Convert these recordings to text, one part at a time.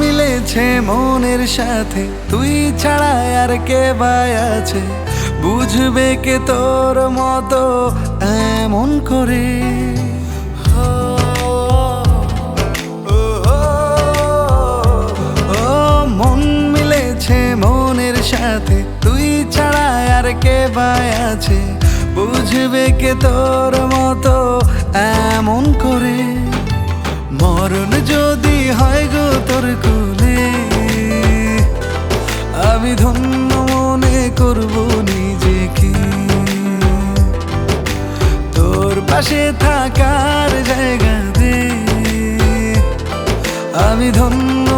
মিলেছে মনের সাথে। তুই ছাড়া আর কে বাই আছে? বুঝবে কে তোর মতো এমন করে? ও, মন মিলেছে মনের সাথে। তুই ছাড়া আর কে বাই আছে? বুঝবে কে তোর তোর কুলে। আমি ধন্য মনে করব নিজেকে। তোর পাশে থাকার জায়গা দে আমি ধন্য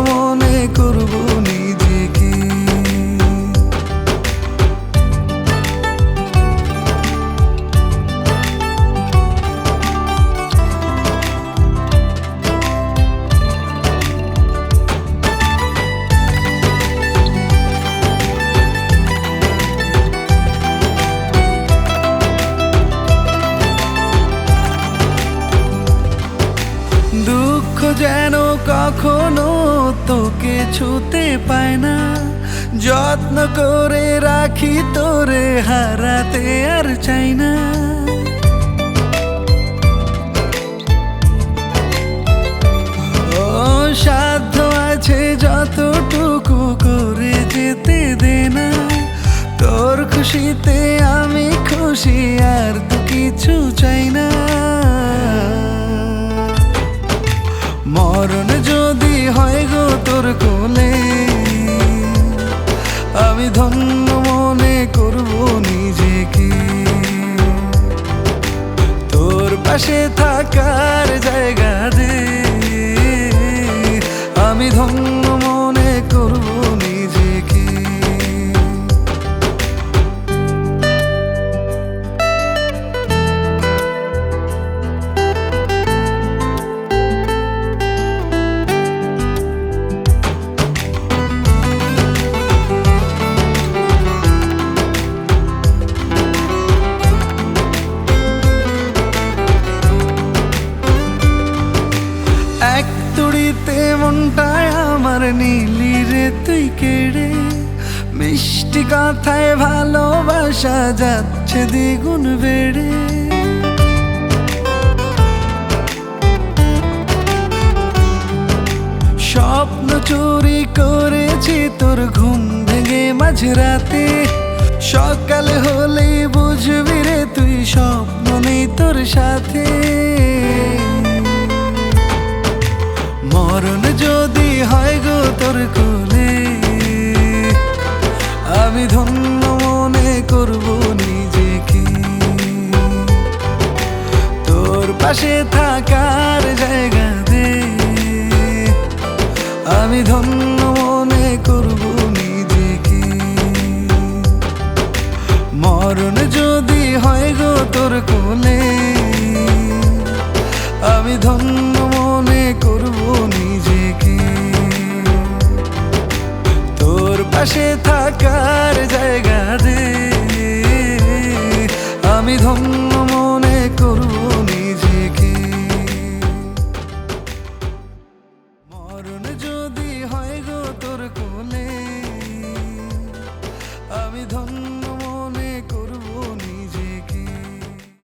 দুঃখ যেন কখনো তোকে ছুতে পায় না। যত্ন করে রাখি তোরে, হারাতে আর চাই না। সাধ্য আছে যতটুকু করে যেতে দে না তোর খুশিতে আমি তোর কোলে। আমি ধন্য মনে করব নিজেকে। তোর পাশে থাকার জায়গা নীলি রে তুই কেড়ে মিষ্টি কথায় ভালোবাসা যাচ্ছে দ্বিগুণ বেড়ে। স্বপ্ন চুরি করেছি তোর ঘুম ভেঙে মাঝরাতে। সকাল হলেই বুঝবি রে তুই স্বপ্ন নেই তোর সাথে। তোর কোলে। আমি ধন্য মনে করব নিজেকে। তোর পাশে থাকার জায়গা দে আমি ধন্য মনে করব নিজেকে। মরণ যদি হয় গো তোর কোলে, আমি ধন্য পাশে থাকার জায়গা দে। আমি ধন্য